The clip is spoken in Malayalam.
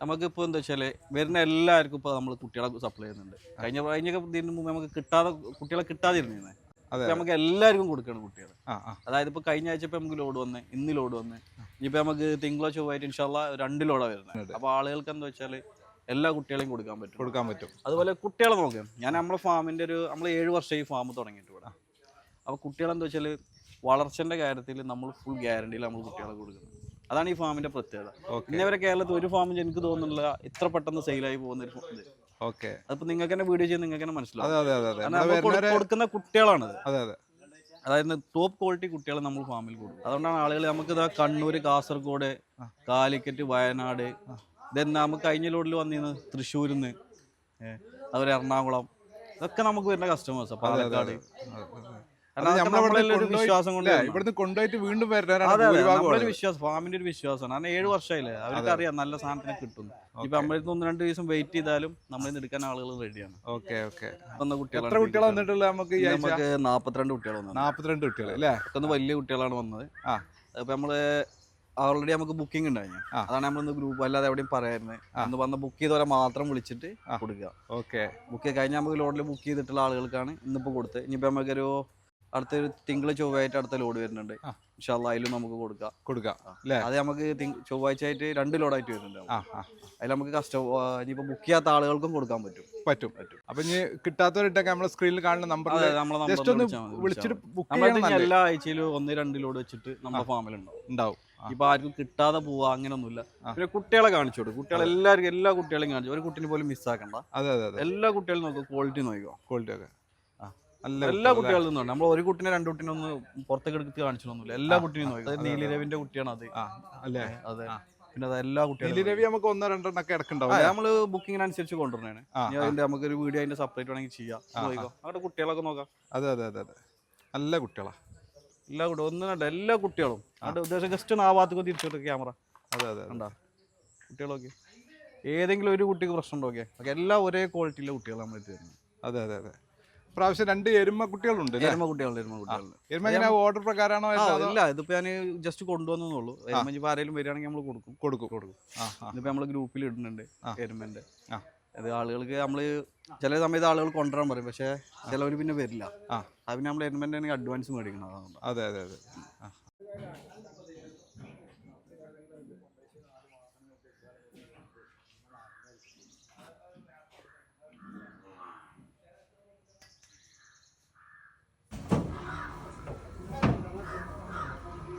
നമുക്കിപ്പോൾ എന്താ വെച്ചാൽ വരുന്ന എല്ലാവർക്കും ഇപ്പോൾ നമ്മൾ കുട്ടികളെ സപ്ലൈ ചെയ്യുന്നുണ്ട്. കഴിഞ്ഞ കഴിഞ്ഞ ഇതിന് മുമ്പ് നമുക്ക് കിട്ടാതെ കുട്ടികളെ കിട്ടാതിരുന്നേ അതെ നമുക്ക് എല്ലാവർക്കും കൊടുക്കണം കുട്ടികൾ അതായത് ഇപ്പോൾ കഴിഞ്ഞ ആഴ്ച ഇപ്പോൾ നമുക്ക് ലോഡ് വന്ന് ഇന്ന് ലോഡ് വന്ന് ഇനിയിപ്പോൾ നമുക്ക് തിങ്കളോ ചൊവ്വായിട്ട് ഇൻഷാല്ല രണ്ട് ലോഡാണ് വരുന്നത്. അപ്പോൾ ആളുകൾക്ക് എന്താ വെച്ചാൽ എല്ലാ കുട്ടികളെയും കൊടുക്കാൻ പറ്റും. കൊടുക്കാൻ പറ്റും. അതുപോലെ കുട്ടികളെ നോക്കാം ഞാൻ നമ്മളെ ഫാമിന്റെ ഒരു നമ്മൾ ഏഴ് വർഷം ഈ ഫാം തുടങ്ങിയിട്ട് ഇവിടെ. അപ്പോൾ കുട്ടികളെന്താ വെച്ചാൽ വളർച്ചന്റെ കാര്യത്തിൽ നമ്മൾ ഫുൾ ഗ്യാരണ്ടിയിൽ നമ്മൾ കുട്ടികളെ കൊടുക്കുന്നത് അതാണ് ഈ ഫാമിന്റെ പ്രത്യേകത. ഇന്നേ വരെ കേരളത്തിൽ ഒരു ഫാമിൽ എനിക്ക് തോന്നുന്നില്ല ഇത്ര പെട്ടെന്ന് സെയിലായി പോകുന്ന ഒരു ഇത്. ഓക്കെ. അതിപ്പോ നിങ്ങൾക്ക് തന്നെ വീഡിയോ ചെയ്ത് നിങ്ങൾക്ക് തന്നെ മനസ്സിലാവും. കൊടുക്കുന്ന കുട്ടികളാണ് അതെ അതെ. അതായത് ടോപ്പ് ക്വാളിറ്റി കുട്ടികളെ നമ്മൾ ഫാമിൽ കൊടുക്കും. അതുകൊണ്ടാണ് ആളുകൾ നമുക്ക് ഇതാ കണ്ണൂർ കാസർഗോഡ് കാലിക്കറ്റ് വയനാട് ദെൻ നമുക്ക് കഴിഞ്ഞ ലോഡിൽ വന്നിരുന്നു തൃശ്ശൂരിൽ നിന്ന് അതുപോലെ എറണാകുളം. ഇതൊക്കെ നമുക്ക് വരുന്ന കസ്റ്റമേഴ്സ് പാലക്കാട്. വിശ്വാസം കൊണ്ട്. ഇവിടുന്ന് കൊണ്ടുപോയിട്ട് വീണ്ടും വരുന്നവരാണ് വിശ്വാസം ഫാമിന്റെ ഒരു വിശ്വാസമാണ്. കാരണം ഏഴ് വർഷമായില്ലേ? അവർക്ക് അറിയാം നല്ല സാധനത്തിനെ കിട്ടും ഇപ്പൊ നമ്മളിന്ന് ഒന്ന് രണ്ട് ദിവസം വെയിറ്റ് ചെയ്താലും നമ്മളിന്ന് എടുക്കാൻ ആളുകൾ റെഡിയാണ് ഓക്കെ ഓക്കെ. വന്ന എത്ര കുട്ടികളാണ് വന്നിട്ടുള്ളത് നമുക്ക് നമുക്ക് നാപ്പത്തിരണ്ട് കുട്ടികൾ വന്നത് നാപ്പത്തിരണ്ട് കുട്ടികൾ അല്ലേ? ഒന്ന് വലിയ കുട്ടികളാണ് വന്നത്. ആ. അപ്പൊ നമ്മൾ ഓൾറെഡി നമുക്ക് ബുക്കിംഗ് ഉണ്ടായിരുന്നു. അതാണ് നമ്മളിന്ന് ഗ്രൂപ്പ് അല്ലാതെ എവിടെയും പറയായിരുന്നത് അന്ന് വന്ന ബുക്ക് ചെയ്തവരെ മാത്രം വിളിച്ചിട്ട് കൊടുക്കുക. ഓക്കെ. ബുക്ക് കഴിഞ്ഞാൽ നമുക്ക് ലോഡിൽ ബുക്ക് ചെയ്തിട്ടുള്ള ആളുകൾക്കാണ് ഇന്നിപ്പോൾ കൊടുത്ത് ഇനിയിപ്പോൾ നമുക്കൊരു അടുത്തൊരു തിങ്കൾ ചൊവ്വാഴ്ച അടുത്ത ലോഡ് വരുന്നുണ്ട്. അതിലും നമുക്ക് കൊടുക്കാം. കൊടുക്കാം. അല്ലേ അത് നമുക്ക് ചൊവ്വാഴ്ച ആയിട്ട് രണ്ട് ലോഡായിട്ട് വരുന്നുണ്ട് അതിൽ നമുക്ക് കസ്റ്റമർ ഇനിയിപ്പോൾ ബുക്ക് ചെയ്യാത്ത ആളുകൾക്കും കൊടുക്കാൻ പറ്റും. പറ്റും പറ്റും. അപ്പൊ ഇനി കിട്ടാത്തവരിട്ടൊക്കെ നമ്മളെ സ്ക്രീനിൽ കാണുന്ന നമ്പർ നമ്മളെ ജസ്റ്റ് ഒന്ന് വിളിച്ചിട്ട് ബുക്ക്. എല്ലാ ആഴ്ചയിലും ഒന്ന് രണ്ട് ലോഡ് വെച്ചിട്ട് നമ്മുടെ ഫാമിലുണ്ടാവും ഉണ്ടാവും ഇപ്പൊ ആർക്കും കിട്ടാതെ പോവാ അങ്ങനൊന്നുമില്ല. പിന്നെ കുട്ടികളെ കാണിച്ചു കൊടുക്കും. കുട്ടികളെ എല്ലാവർക്കും എല്ലാ കുട്ടികളെയും കാണിച്ചു ഒരു കുട്ടീനെ പോലും മിസ്സാക്കണ്ട അതെ അതെ എല്ലാ കുട്ടികളും നോക്കും ക്വാളിറ്റി നോക്കുക ക്വാളിറ്റി ഒക്കെ. എല്ലാ കുട്ടികളും നിന്നുണ്ട് നമ്മൾ ഒരു കുട്ടിനെ രണ്ട് കുട്ടിനെ ഒന്ന് പുറത്തേക്ക് എടുത്ത് കാണിച്ചിട്ടൊന്നുമില്ല എല്ലാ കുട്ടിയും നോക്കും. നീലിരവിന്റെ കുട്ടിയാണ് അത്. അല്ലേ? അതെ പിന്നെ അത് എല്ലാ കുട്ടികളും നീലിരവി നമുക്ക് ഒന്നോ രണ്ടെണ്ണം ഒക്കെ ഇടക്കുണ്ടാവും? നമ്മൾ ബുക്കിങ്ങിനനുസരിച്ച് കൊണ്ടുവരണേ അതിന്റെ നമുക്ക് ഒരു വീഡിയോ അതിന്റെ സെപ്പറേറ്റ് വേണമെങ്കിൽ ചെയ്യാം. നോക്കിക്കോ. അവിടെ കുട്ടികളൊക്കെ നോക്കാം. അതെ അതെ അതെ അതെ. നല്ല കുട്ടികളാ. എല്ലാ കുട്ടികളും ഒന്നും വേണ്ട എല്ലാ കുട്ടികളും. അവിടെ ഉദ്ദേശം ജസ്റ്റ് ഭാഗത്തേക്ക് തിരിച്ചോട്ട് ക്യാമറ. അതെ അതെ ഉണ്ടാ കുട്ടികളൊക്കെ ഏതെങ്കിലും ഒരു കുട്ടിക്ക് പ്രശ്നം ഉണ്ടോ ഓക്കെ എല്ലാം ഒരേ ക്വാളിറ്റിയിലെ കുട്ടികളാണ് നമ്മൾ തരുന്നത്. അതെ അതെ അതെ. പ്രാവശ്യം രണ്ട് എരുമ കുട്ടികളുണ്ട് എരുമ കുട്ടികളുണ്ട് എരുമ കുട്ടികളുണ്ട്. എരുമ ഇങ്ങനെ ഓർഡർ പ്രകാരമാണോ ഇല്ല ഇതിപ്പോ ഞാൻ ജസ്റ്റ് കൊണ്ടുവന്നുള്ളൂ എരുമ ഇപ്പൊ ആരെങ്കിലും വരികയാണെങ്കിൽ നമ്മൾ കൊടുക്കും. കൊടുക്കും. കൊടുക്കും. ഇതിപ്പോ നമ്മൾ ഗ്രൂപ്പിൽ ഇടുന്നുണ്ട്. എരുമന്റെ. അത് ആളുകൾക്ക് നമ്മൾ ചില സമയത്ത് ആളുകൾ കൊണ്ടുവരാൻ പറയും പക്ഷെ ചിലവർ പിന്നെ വരില്ല. അതിന് നമ്മൾ എരുമന്റെ അഡ്വാൻസ് മേടിക്കണം അതെ അതെ അതെ